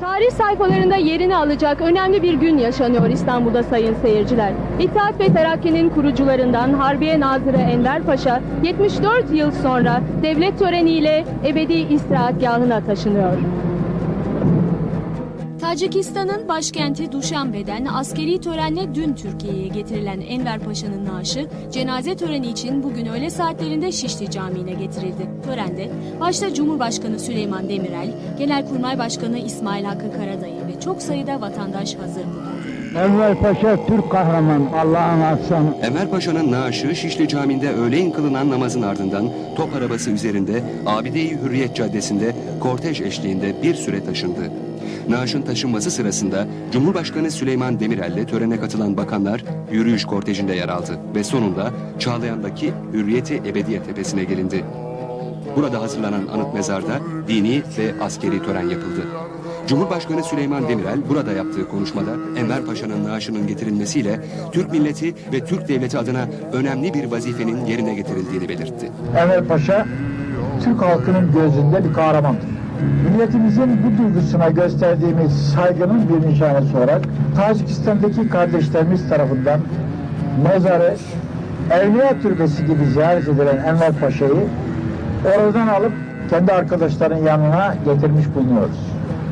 Tarih sayfalarında yerini alacak önemli bir gün yaşanıyor İstanbul'da sayın seyirciler. İttihat ve Terakki'nin kurucularından Harbiye Nazırı Enver Paşa 74 yıl sonra devlet töreniyle ebedi istirahatgahına taşınıyor. Tacikistan'ın başkenti Duşanbe'den askeri törenle dün Türkiye'ye getirilen Enver Paşa'nın naaşı cenaze töreni için bugün öğle saatlerinde Şişli Camii'ne getirildi. Törende başta Cumhurbaşkanı Süleyman Demirel, Genelkurmay Başkanı İsmail Hakkı Karadayı ve çok sayıda vatandaş hazır bulundu. Enver Paşa Türk kahraman Allah'ın aslanı. Enver Paşa'nın naaşı Şişli Camii'nde öğleyin kılınan namazın ardından top arabası üzerinde Abide-i Hürriyet Caddesi'nde kortej eşliğinde bir süre taşındı. Naaşın taşınması sırasında Cumhurbaşkanı Süleyman Demirel'le törene katılan bakanlar yürüyüş kortejinde yer aldı ve sonunda Çağlayan'daki Hürriyeti Ebediye Tepesi'ne gelindi. Burada hazırlanan anıt mezarda dini ve askeri tören yapıldı. Cumhurbaşkanı Süleyman Demirel burada yaptığı konuşmada Enver Paşa'nın naaşının getirilmesiyle Türk milleti ve Türk devleti adına önemli bir vazifenin yerine getirildiğini belirtti. Enver Paşa Türk halkının gözünde bir kahramandır. Milletimizin bu duygusuna gösterdiğimiz saygının bir nişanesi olarak Tacikistan'daki kardeşlerimiz tarafından mezarı Evliya Türbesi gibi ziyaret edilen Enver Paşa'yı oradan alıp kendi arkadaşların yanına getirmiş bulunuyoruz.